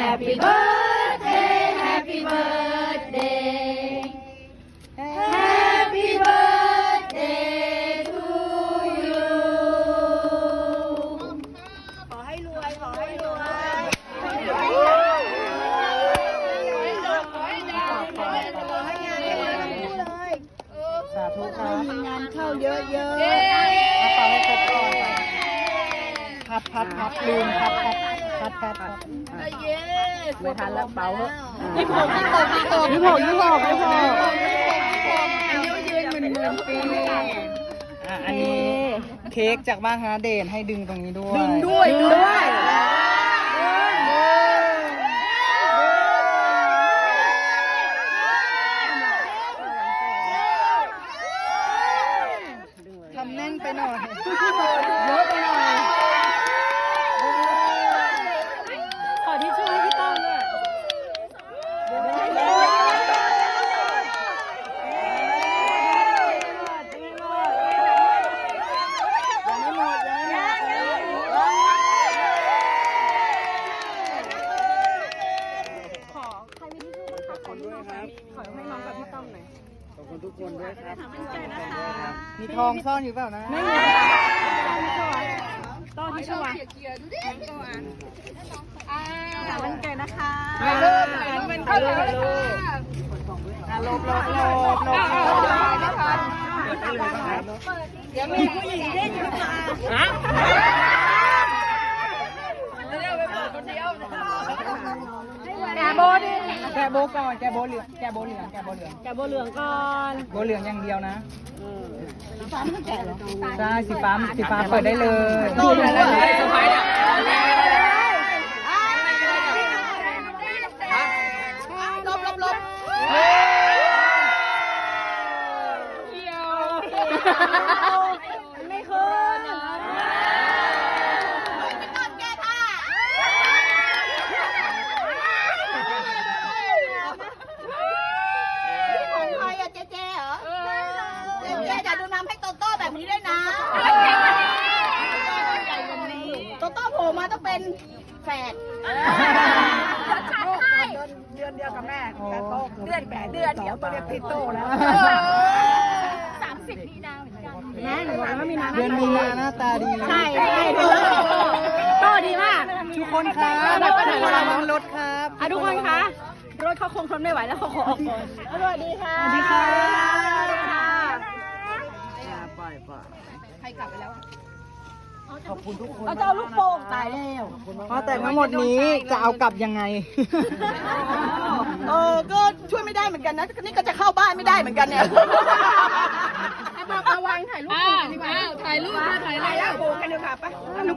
Happy birthday Happy birthday Happy birthday to you ขอให้รวย ขอให้รวย สาธุครับมีงานเข้าเยอะเอาเป่าให้ครบก่อนพัดพัดพัดลืมพัดพัด พัดพัดๆเย้ไม่ทันแล้วเป่าเหอะยี่หกยี่หกยี่หกยี่หกยี่หกยี่หกอายุยืนหมื่นหมื่นปีอะอันนี้เค้กจากบ้านฮาเดนให้ดึงตรงนี้ด้วย ดึงด้วยด้วยทำแน่นไปหน่อยเยอะไปหน่อย ขอที่ช่วยพี่ต้องด้วย ยังไม่หมดยังไม่หมด ขอใครมีที่ช่ วยบ้างคะขอที่น้องกับ ขอให้น้องกับพี่ต้องหน่อย ขอบคุณทุกคนด้วยครับมันเกิดนะคะมีทองซ่อนอยู่เปล่านะไม่มีต้อนที่ช่วยค่ะมันเกิดนะคะถ่ายรูปถ่ายรูปถ่ายรูปอะหลบหลบหลบหลบหลบเดี๋ยวมีผู้หญิงเด้งขึ้นมา แกโบดิ แกะโบก่อนแกะโบเหลืองแกะโบเหลืองแกะโบเหลืองแกโบเหลืองก่อนโบเหลืองอย่างเดียวนะใช่สีฟ้าสีฟ้าเปิดได้เลยโตเลยเลยสบายเนี่ยลบลบลบ ไม่ขึ้น ของใครอะเจ๊เจ๊เหรอเจ๊เจ๊จะดูน้ำให้โตโต้แบบนี้ด้วยนะโตโต้โผล่มา ต้องเป็นแฝดเดือนเดียวกับแม่แต่โตเดือนแปดเดือนเดี๋ยวตัวเรียกพี่โตแล้วนะหนูบอกแล้วว่ามีน้ำเดือนมีนาหน้าตาดี ใช่ใช่ถูกโตดีมากทุกคนครับแบบไปไหนระวังรถครับอะทุกคนคะรถเขาคงทนไม่ไหวแล้วเขาขอออกก่อนสวัสดีค่ะสวัสดีค่ะสวัสดีค่ะปล่อยปล่อยใครกลับไปแล้ว ขอบคุณทุกคนเราจะเอาลูกโป่งตายแล้วเพราะแต่ทั้งหมดนี้จะเอากลับยังไง เออ ก็ช่วยไม่ได้เหมือนกันนะ นี่ก็จะเข้าบ้านไม่ได้เหมือนกันเนี่ยบอกระวังถ่ายรูปโป่งกันดีกว่าถ่ายรูปถ่ายอะไรแล้วโผล่กันดีกว่าปะ